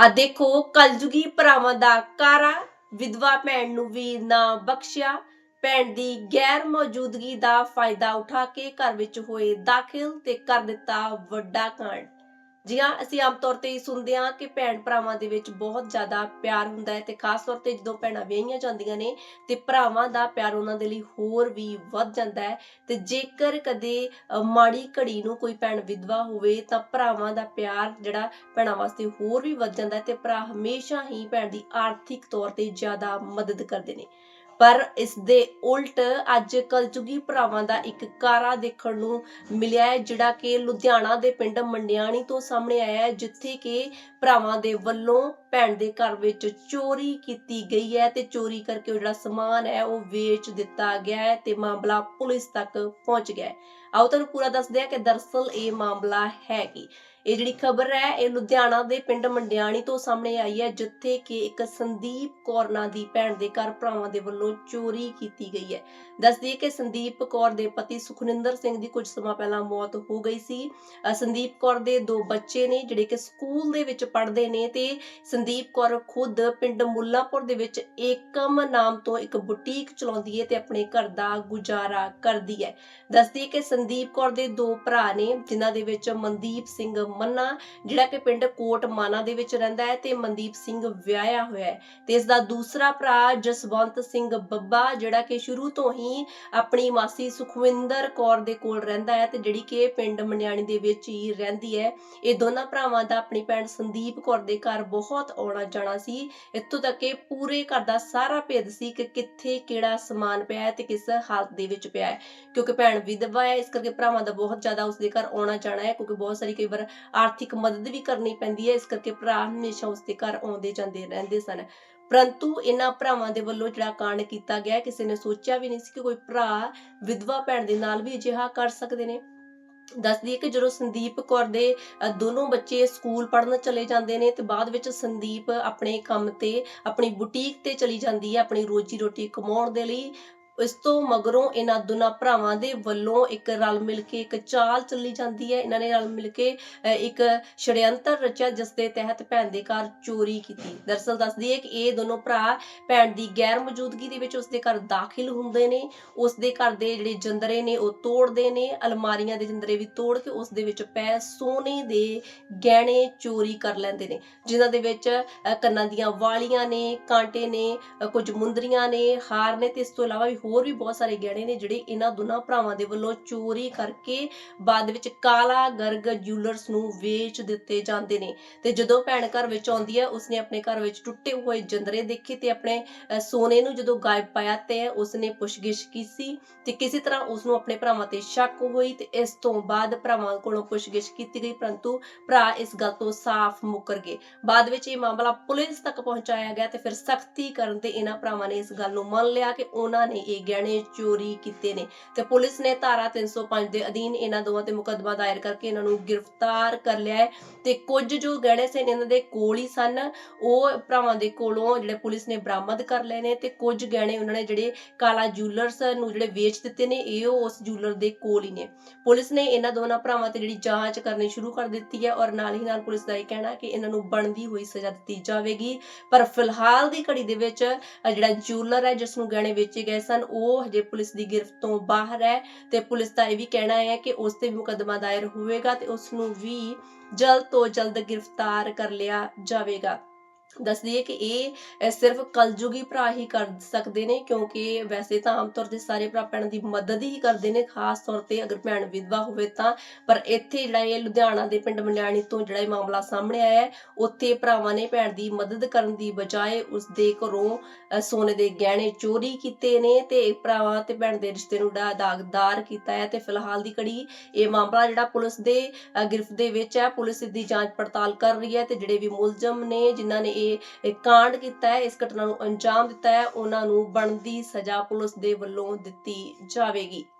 ਆ ਦੇਖੋ, ਕਲਯੁਗੀ ਭਰਾਵਾਂ ਦਾ ਕਾਰਾ, ਵਿਧਵਾ ਭੈਣ ਨੂੰ ਵੀਰ ਨਾ ਬਖਸ਼ਿਆ। ਭੈਣ ਦੀ ਗੈਰ ਮੌਜੂਦਗੀ ਦਾ ਫਾਇਦਾ ਉਠਾ ਕੇ ਘਰ ਵਿੱਚ ਹੋਏ ਦਾਖਲ ਤੇ ਕਰ ਦਿੱਤਾ ਵੱਡਾ ਕਾਂਡ। ਜੀ ਹਾਂ, ਅਸੀਂ ਆਮ ਤੌਰ ਤੇ ਸੁਣਦੇ ਹਾਂ ਕਿ ਭੈਣ ਭਰਾਵਾਂ ਦੇ ਵਿੱਚ ਬਹੁਤ ਜ਼ਿਆਦਾ ਪਿਆਰ ਹੁੰਦਾ ਹੈ ਤੇ ਖਾਸ ਤੌਰ ਤੇ ਜਦੋਂ ਭੈਣਾਂ ਵਿਆਹੀਆਂ ਜਾਂਦੀਆਂ ਨੇ ਤੇ ਭਰਾਵਾਂ ਦਾ ਪਿਆਰ ਉਹਨਾਂ ਦੇ ਲਈ ਹੋਰ ਵੀ ਵੱਧ ਜਾਂਦਾ ਹੈ ਤੇ ਜੇਕਰ ਕਦੇ ਮਾੜੀ ਘੜੀ ਨੂੰ ਕੋਈ ਭੈਣ ਵਿਧਵਾ ਹੋਵੇ ਤਾਂ ਭਰਾਵਾਂ ਦਾ ਪਿਆਰ ਜਿਹੜਾ ਭੈਣਾਂ ਵਾਸਤੇ ਹੋਰ ਵੀ ਵੱਧ ਜਾਂਦਾ ਹੈ ਤੇ ਭਰਾ ਹਮੇਸ਼ਾ ਹੀ ਭੈਣ ਦੀ ਆਰਥਿਕ ਤੌਰ ਤੇ ਜ਼ਿਆਦਾ ਮਦਦ ਕਰਦੇ ਨੇ। ਪਰ ਇਸ ਦੇ ਉਲਟ ਅੱਜ ਕਲਯੁਗੀ ਭਰਾਵਾਂ ਦਾ ਇੱਕ ਕਾਰਾ ਦੇਖਣ ਨੂੰ ਮਿਲਿਆ ਹੈ, ਜਿਹੜਾ ਕਿ ਲੁਧਿਆਣਾ ਦੇ ਪਿੰਡ ਮੰਡਿਆਣੀ ਤੋਂ ਸਾਹਮਣੇ ਆਇਆ ਹੈ, ਜਿੱਥੇ ਕਿ ਭਰਾਵਾਂ ਦੇ ਵੱਲੋਂ ਭੈਣ ਦੇ ਘਰ ਵਿੱਚ ਚੋਰੀ ਕੀਤੀ ਗਈ ਹੈ ਤੇ ਚੋਰੀ ਕਰਕੇ ਜਿਹੜਾ ਸਮਾਨ ਹੈ, ਉਹ ਵੇਚ ਦਿੱਤਾ ਗਿਆ ਹੈ ਤੇ ਮਾਮਲਾ ਪੁਲਿਸ ਤੱਕ ਪਹੁੰਚ ਗਿਆ ਹੈ। ਆਓ ਤੁਹਾਨੂੰ ਪੂਰਾ ਦੱਸਦੇ ਹਾਂ ਕਿ ਦਰਅਸਲ ਇਹ ਮਾਮਲਾ ਹੈ ਕੀ। ਇਹ ਜਿਹੜੀ ਖਬਰ ਹੈ, ਇਹ ਲੁਧਿਆਣਾ ਦੇ ਪਿੰਡ ਮੰਡਿਆਣੀ ਤੋਂ ਸਾਹਮਣੇ ਆਈ ਹੈ, ਜਿੱਥੇ ਕਿ ਇੱਕ ਸੰਦੀਪ ਕੌਰ ਨਾਂ ਦੀ ਭੈਣ ਦੇ ਘਰ ਭਰਾਵਾਂ ਦੇ ਵੱਲੋਂ ਚੋਰੀ ਕੀਤੀ ਗਈ ਹੈ। ਦੱਸਦੀ ਹੈ ਕਿ ਸੰਦੀਪ ਕੌਰ ਦੇ ਪਤੀ ਸੁਖਨਿੰਦਰ ਸਿੰਘ ਦੀ ਕੁਝ ਸਮਾਂ ਪਹਿਲਾਂ ਮੌਤ ਹੋ ਗਈ ਸੀ। ਸੰਦੀਪ ਕੌਰ ਦੇ ਦੋ ਬੱਚੇ ਨੇ, ਜਿਹੜੇ ਕਿ ਸਕੂਲ ਦੇ ਵਿੱਚ ਪੜ੍ਹਦੇ ਨੇ ਤੇ ਸੰਦੀਪ ਕੌਰ ਖੁਦ ਪਿੰਡ ਮੁੱਲਾਪੁਰ ਦੇ ਵਿੱਚ ਏਕਮ ਨਾਮ ਤੋਂ ਇੱਕ ਬੁਟੀਕ ਚਲਾਉਂਦੀ ਹੈ ਤੇ ਆਪਣੇ ਘਰ ਦਾ ਗੁਜ਼ਾਰਾ ਕਰਦੀ ਹੈ। ਦੱਸਦੀ ਹੈ ਕਿ ਸੰਦੀਪ ਕੌਰ ਦੇ ਦੋ ਭਰਾ ਨੇ, ਜਿਨ੍ਹਾਂ ਦੇ ਵਿੱਚ ਮਨਦੀਪ ਸਿੰਘ ਮੰਨਾ, ਜਿਹੜਾ ਕਿ ਪਿੰਡ ਕੋਟ ਮਾਨਾ ਦੇ ਵਿੱਚ ਰਹਿੰਦਾ ਹੈ ਤੇ ਮਨਦੀਪ ਸਿੰਘ ਵਿਆਹਿਆ ਹੋਇਆ ਹੈ। ਤੇ ਇਸ ਦਾ ਦੂਸਰਾ ਭਰਾ ਜਸਵੰਤ ਸਿੰਘ ਬੱਬਾ, ਜਿਹੜਾ ਕਿ ਸ਼ੁਰੂ ਤੋਂ ਹੀ ਆਪਣੀ ਮਾਸੀ ਸੁਖਵਿੰਦਰ ਕੌਰ ਦੇ ਕੋਲ ਰਹਿੰਦਾ ਹੈ ਤੇ ਜਿਹੜੀ ਕਿ ਪਿੰਡ ਮੰਡਿਆਣੀ ਦੇ ਵਿੱਚ ਹੀ ਰਹਿੰਦੀ ਹੈ। ਇਹ ਦੋਨਾਂ ਭਰਾਵਾਂ ਦਾ ਆਪਣੀ ਭੈਣ ਸੰਦੀਪ ਕੌਰ ਦੇ ਘਰ ਬਹੁਤ ਆਉਣਾ ਜਾਣਾ ਸੀ। ਇੱਥੋਂ ਤੱਕ ਕਿ ਪੂਰੇ ਘਰ ਦਾ ਸਾਰਾ ਭੇਦ ਸੀ ਕਿ ਕਿੱਥੇ ਕਿਹੜਾ ਸਮਾਨ ਪਿਆ ਹੈ ਤੇ ਕਿਸ ਹਾਲਤ ਦੇ ਵਿੱਚ ਪਿਆ ਹੈ। ਕਿਉਂਕਿ ਭੈਣ ਵਿਧਵਾ ਹੈ, ਇਸ ਕਰਕੇ ਭਰਾਵਾਂ ਦਾ ਬਹੁਤ ਜ਼ਿਆਦਾ ਉਸਦੇ ਘਰ ਆਉਣਾ ਜਾਣਾ ਹੈ, ਕਿਉਂਕਿ ਬਹੁਤ ਸਾਰੀ ਕਈ ਵਾਰ ਆਰਥਿਕ ਮਦਦ ਵੀ ਕਰਨੀ ਪੈਂਦੀ ਹੈ ਇਸ ਕਰਕੇ ਭਰਾ ਹਮੇਸ਼ਾ ਉਸਦੇ ਘਰ ਆਉਂਦੇ ਜਾਂਦੇ ਰਹਿੰਦੇ ਸਨ। ਪਰੰਤੂ ਇਹਨਾਂ ਭਰਾਵਾਂ ਦੇ ਵੱਲੋਂ ਜਿਹੜਾ ਕਾਂਡ ਕੀਤਾ ਗਿਆ ਕਿਸੇ ਨੇ ਸੋਚਿਆ ਵੀ ਨਹੀਂ ਸੀ ਕਿ ਕੋਈ ਭਰਾ ਵਿਧਵਾ ਭੈਣ ਦੇ ਨਾਲ ਵੀ ਅਜਿਹਾ ਕਰ ਸਕਦੇ ਨੇ। ਦੱਸਦੀ ਹੈ ਕਿ ਜਦੋਂ ਸੰਦੀਪ ਕੌਰ ਦੇ ਅ, ਦੋਨੋਂ ਬੱਚੇ ਸਕੂਲ ਪੜ੍ਹਨ ਚਲੇ ਜਾਂਦੇ ਨੇ ਤੇ ਬਾਅਦ ਵਿੱਚ ਸੰਦੀਪ ਆਪਣੇ ਕੰਮ ਤੇ ਆਪਣੀ ਬੁਟੀਕ ਤੇ ਚਲੀ ਜਾਂਦੀ ਹੈ ਆਪਣੀ ਰੋਜੀ ਰੋਟੀ ਕਮਾਉਣ ਦੇ ਲਈ। ਇਸ ਤੋਂ ਮਗਰੋਂ ਇਹਨਾਂ ਦੋਨਾਂ ਭਰਾਵਾਂ ਦੇ ਵੱਲੋਂ ਇੱਕ ਰਲ ਮਿਲ ਕੇ ਇੱਕ ਚਾਲ ਚੱਲੀ ਜਾਂਦੀ ਹੈ। ਇਹਨਾਂ ਨੇ ਰਲ ਮਿਲ ਕੇ ਅ, ਇੱਕ ਛੜਯੰਤਰ ਰਚਿਆ ਜਿਸ ਦੇ ਤਹਿਤ ਭੈਣ ਦੇ ਘਰ ਚੋਰੀ ਕੀਤੀ। ਦਰਸਲ ਦੱਸਦੀ ਹੈ ਕਿ ਇਹ ਦੋਨੋਂ ਭਰਾ ਭੈਣ ਦੀ ਗੈਰ ਮੌਜੂਦਗੀ ਦੇ ਵਿੱਚ ਉਸਦੇ ਘਰ ਦਾਖਲ ਹੁੰਦੇ ਨੇ। ਉਸਦੇ ਘਰ ਦੇ ਜਿਹੜੇ ਜੰਦਰੇ ਨੇ ਉਹ ਤੋੜਦੇ ਨੇ। ਅਲਮਾਰੀਆਂ ਦੇ ਜੰਦਰੇ ਵੀ ਤੋੜ ਕੇ ਉਸ ਦੇ ਵਿੱਚ ਪੈ ਸੋਨੇ ਦੇ ਗਹਿਣੇ ਚੋਰੀ ਕਰ ਲੈਂਦੇ ਨੇ। ਜਿਨ੍ਹਾਂ ਦੇ ਵਿੱਚ ਕੰਨਾਂ ਦੀਆਂ ਵਾਲੀਆਂ ਨੇ ਕਾਂਟੇ ਨੇ ਅ, ਕੁਝ ਮੁੰਦਰੀਆਂ ਨੇ ਹਾਰ ਨੇ ਤੇ ਇਸ ਤੋਂ ਇਲਾਵਾ ਵੀ ਹੋਰ ਵੀ ਬਹੁਤ ਸਾਰੇ ਗਹਿਣੇ ਨੇ ਜਿਹੜੇ ਇਹਨਾਂ ਦੋਨਾਂ ਭਰਾਵਾਂ ਦੇ ਵੱਲੋਂ ਚੋਰੀ ਕਰਕੇ ਬਾਅਦ ਵਿੱਚ ਕਾਲਾ ਗਰਗ ਜੁਐਲਰਸ ਨੂੰ ਵੇਚ ਦਿੱਤੇ ਜਾਂਦੇ ਨੇ। ਤੇ ਜਦੋਂ ਭੈਣ ਘਰ ਵਿੱਚ ਆਉਂਦੀ ਹੈ, ਉਸਨੇ ਆਪਣੇ ਘਰ ਵਿੱਚ ਟੁੱਟੇ ਹੋਏ ਜੰਦਰੇ ਦੇਖੇ ਤੇ ਆਪਣੇ ਸੋਨੇ ਨੂੰ ਜਦੋਂ ਗਾਇਬ ਪਾਇਆ ਤੇ ਉਸਨੇ ਪੁੱਛਗਿੱਛ ਕੀਤੀ ਤੇ ਕਿਸੇ ਤਰ੍ਹਾਂ ਉਸ ਨੂੰ ਆਪਣੇ ਭਰਾਵਾਂ ਤੇ ਸ਼ੱਕ ਹੋਈ ਤੇ ਇਸ ਤੋਂ ਬਾਅਦ ਭਰਾਵਾਂ ਕੋਲੋਂ ਪੁੱਛਗਿੱਛ ਕੀਤੀ ਗਈ, ਪਰੰਤੂ ਭਰਾ ਇਸ ਗੱਲ ਤੋਂ ਸਾਫ਼ ਮੁੱਕਰ ਗਏ। ਬਾਅਦ ਵਿੱਚ ਇਹ ਮਾਮਲਾ ਪੁਲਿਸ ਤੱਕ ਪਹੁੰਚਾਇਆ ਗਿਆ ਤੇ ਫਿਰ ਸਖਤੀ ਕਰਨ ਤੇ ਇਹਨਾਂ ਭਰਾਵਾਂ ਨੇ ਇਸ ਗੱਲ ਨੂੰ ਮੰਨ ਲਿਆ ਕਿ ਉਹਨਾਂ ਨੇ ਇਹ ਗਹਿਣੇ ਚੋਰੀ ਕੀਤੇ ਨੇ। ਤੇ ਪੁਲਿਸ ਨੇ ਧਾਰਾ 305 ਦੇ ਅਧੀਨ ਇਹਨਾਂ ਦੋਵਾਂ ਤੇ ਮੁਕੱਦਮਾ ਦਾਇਰ ਕਰਕੇ ਇਹਨਾਂ ਨੂੰ ਗ੍ਰਿਫਤਾਰ ਕਰ ਲਿਆ ਹੈ। ਤੇ ਕੁਝ ਜੋ ਗਹਿਣੇ ਸਨ ਇਹਨਾਂ ਦੇ ਕੋਲ ਹੀ ਸਨ। ਉਹ ਭਰਾਵਾਂ ਦੇ ਕੋਲੋਂ ਜਿਹੜੇ ਪੁਲਿਸ ਨੇ ਬਰਾਮਦ ਕਰ ਲਏ ਨੇ ਤੇ ਕੁਝ ਗਹਿਣੇ ਉਹਨਾਂ ਨੇ ਜਿਹੜੇ ਕਾਲਾ ਜੂਲਰਸ ਨੂੰ ਜਿਹੜੇ ਵੇਚ ਦਿੱਤੇ ਨੇ, ਇਹ ਉਸ ਜੂਲਰ ਦੇ ਕੋਲ ਹੀ ਨੇ। ਪੁਲਿਸ ਨੇ ਇਹਨਾਂ ਦੋਨਾਂ ਭਰਾਵਾਂ ਤੇ ਜਿਹੜੀ ਜਾਂਚ ਕਰਨੀ ਸ਼ੁਰੂ ਕਰ ਦਿੱਤੀ ਹੈ ਔਰ ਨਾਲ ਹੀ ਨਾਲ ਪੁਲਿਸ ਦਾ ਇਹ ਕਹਿਣਾ ਕਿ ਇਹਨਾਂ ਨੂੰ ਬਣਦੀ ਹੋਈ ਸਜ਼ਾ ਦਿੱਤੀ ਜਾਵੇਗੀ। ਪਰ ਫਿਲਹਾਲ ਦੀ ਘੜੀ ਦੇ ਵਿੱਚ ਜਿਹੜਾ ਜੂਲਰ ਹੈ, ਜਿਸ ਨੂੰ ਗਹਿਣੇ ਵੇਚੇ ਗਏ ਸਨ ਉਹ ਹਜੇ ਪੁਲਿਸ ਦੀ ਗ੍ਰਿਫ਼ਤ ਤੋਂ ਬਾਹਰ ਹੈ ਤੇ ਪੁਲਿਸ ਦਾ ਇਹ ਵੀ ਕਹਿਣਾ ਹੈ ਕਿ ਉਸ ਤੇ ਵੀ ਮੁਕੱਦਮਾ ਦਾਇਰ ਹੋਵੇਗਾ ਤੇ ਉਸ ਨੂੰ ਵੀ ਜਲਦ ਤੋਂ ਜਲਦ ਗ੍ਰਿਫਤਾਰ ਕਰ ਲਿਆ ਜਾਵੇਗਾ। ਦੱਸਦੀ ਹੈ ਕਿ ਇਹ ਸਿਰਫ ਕਲਯੁਗੀ ਭਰਾ ਹੀ ਕਰ ਸਕਦੇ ਨੇ, ਕਿਉਂਕਿ ਵੈਸੇ ਤਾਂ ਆਮ ਤੌਰ ਤੇ ਸਾਰੇ ਭਰਾ ਭੈਣਾਂ ਦੀ ਮਦਦ ਹੀ ਕਰਦੇ ਨੇ, ਖਾਸ ਤੌਰ ਤੇ ਅਗਰ ਭੈਣ ਵਿਧਵਾ ਹੋਵੇ ਤਾਂ। ਪਰ ਇੱਥੇ ਜਿਹੜਾ ਇਹ ਲੁਧਿਆਣਾ ਦੇ ਪਿੰਡ ਮੰਡਿਆਣੀ ਤੋਂ ਜਿਹੜਾ ਇਹ ਮਾਮਲਾ ਸਾਹਮਣੇ ਆਇਆ ਹੈ, ਉੱਥੇ ਭਰਾਵਾਂ ਨੇ ਭੈਣ ਦੀ ਮਦਦ ਕਰਨ ਦੀ ਬਜਾਏ ਉਸ ਦੇ ਘਰੋਂ ਸੋਨੇ ਦੇ ਗਹਿਣੇ ਚੋਰੀ ਕੀਤੇ ਨੇ ਤੇ ਭਰਾਵਾਂ ਤੇ ਭੈਣ ਦੇ ਰਿਸ਼ਤੇ ਨੂੰ ਡਾ- ਦਾਗਦਾਰ ਕੀਤਾ ਹੈ ਤੇ ਫਿਲਹਾਲ ਦੀ ਘੜੀ ਇਹ ਮਾਮਲਾ ਜਿਹੜਾ ਪੁਲਿਸ ਦੇ ਗ੍ਰਿਫਤ ਦੇ ਵਿੱਚ ਹੈ। ਪੁਲਿਸ ਇਸ ਦੀ ਜਾਂਚ ਪੜਤਾਲ ਕਰ ਰਹੀ ਹੈ ਤੇ ਜਿਹੜੇ ਵੀ ਮੁਲਜ਼ਮ ਨੇ, ਜਿਨ੍ਹਾਂ ਨੇ ਇਹ ਕਾਂਡ ਕੀਤਾ ਹੈ, ਇਸ ਘਟਨਾ ਨੂੰ ਅੰਜਾਮ ਦਿੱਤਾ ਹੈ, ਉਹਨਾਂ ਨੂੰ ਬਣਦੀ ਸਜ਼ਾ ਪੁਲਿਸ ਦੇ ਵੱਲੋਂ ਦਿੱਤੀ ਜਾਵੇਗੀ।